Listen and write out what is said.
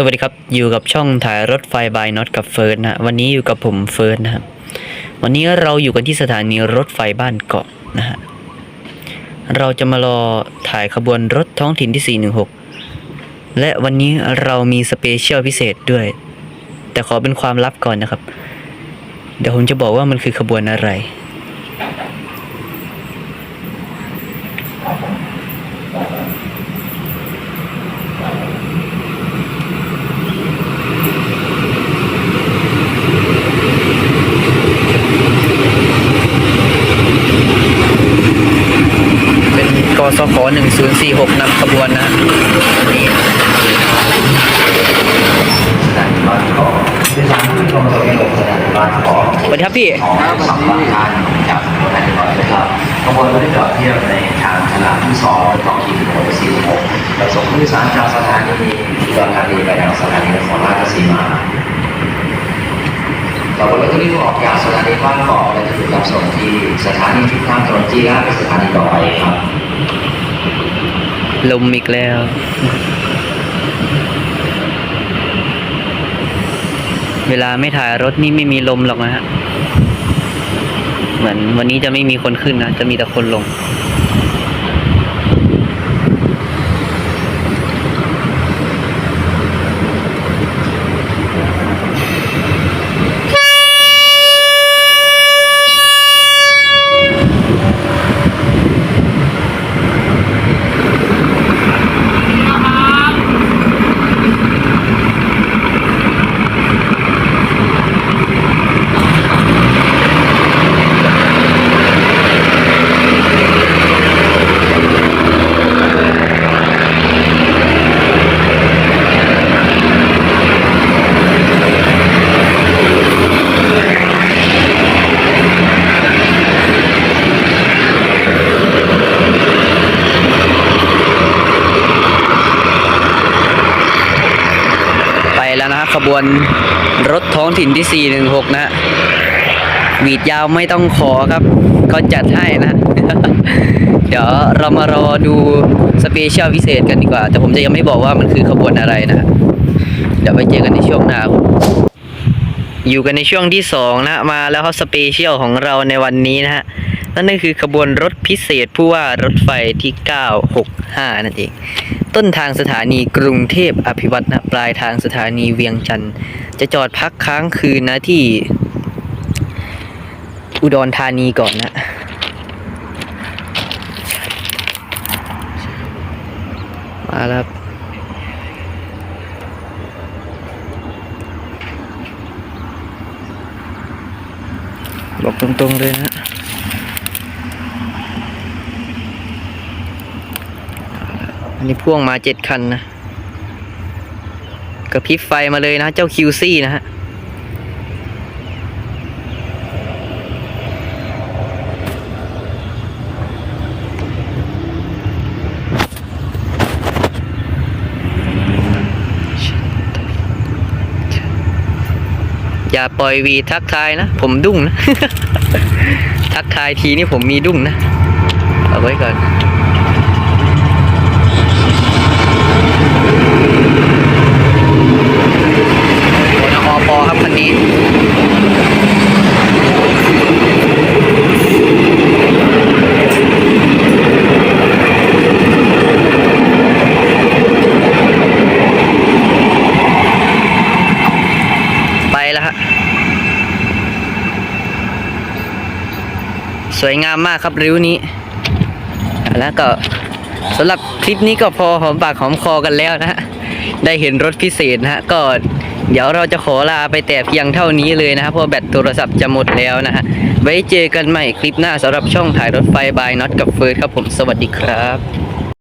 สวัสดีครับ อยู่กับช่องถ่ายรถไฟบายน็อตกับเฟิร์นนะฮะวันนี้อยู่กับผมเฟิร์นนะครับวันนี้เราอยู่กันที่สถานีรถไฟบ้านเกาะนะฮะเราจะมารอถ่ายขบวนรถท้องถิ่นที่ 416 และวันนี้เรามีสเปเชียลพิเศษด้วย แต่ขอเป็นความลับก่อนนะครับ เดี๋ยวผมจะบอกว่ามันคือขบวนอะไร สข1046นำขบวนนะฮะวันนี้บ้านขอดิฉันชมรมลงสนามบ้านขอสวัสดีครับพี่ขอสัมภาษณ์การจากสถานีก่อนนะครับขบวนรถที่จอดเทียบในทางสนาที่สองของทีมโดยสี่หกประสงค์ผู้โดยสารจากสถานีอุดรธานีไปยังสถานีนครราชสีมาต่อไปรถที่ออกจากสถานีบ้านเกาะและจะถูกรับส่งที่สถานีชุดข้ามถนนจีราเป็นสถานีต่อไปครับ ลมอีกแล้ว เวลาไม่ถ่ายรถนี่ไม่มีลมหรอกนะฮะ เหมือนวันนี้จะไม่มีคนขึ้นนะ จะมีแต่คนลง ไปแล้วนะฮะ ขบวนรถท้องถิ่นที่ 416 นะหวีดยาวไม่ต้องขอครับก็จัดให้นะ เดี๋ยวเรามารอดูสเปเชียลพิเศษกันดีกว่า แต่ผมจะยังไม่บอกว่ามันคือขบวนอะไรนะ เดี๋ยวไปเจอกันในช่วงหน้าอยู่กันในช่วงที่สองนะ มาแล้วครับสเปเชียลของเราในวันนี้นะฮะ นั่นก็คือขบวนรถพิเศษผู้ว่ารถไฟที่ 965 นั่นเอง ต้นทางสถานีกรุงเทพอภิวัตนะปลายทางสถานีเวียงจันทร์จะจอดพักค้างคืนนะที่ อุดรธานีก่อนนะมาแล้วบบอกตรงๆเลยนะ อันนี้พ่วงมาเจ็ดคันนะกระพริบไฟมาเลยนะเจ้าคิวซี่นะฮะอย่าปล่อยวีทักทายนะ ผมดุ้งนะ ทักทายทีนี่ผมมีดุ้งนะ เอาไว้ก่อน โอนอปอครับคันนี้ ไปแล้วฮะ สวยงามมากครับริ้วนี้ แล้วก็สำหรับคลิปนี้ก็พอหอมปากหอมคอกันแล้วนะฮะได้เห็นรถพิเศษนะฮะก็เดี๋ยวเราจะขอลาไปแต่เพียงเท่านี้เลยนะครับเพราะแบตโทรศัพท์จะหมดแล้วนะฮะไว้เจอกันใหม่คลิปหน้าสำหรับช่องถ่ายรถไฟบายน็อตกับเฟิร์สครับผมสวัสดีครับ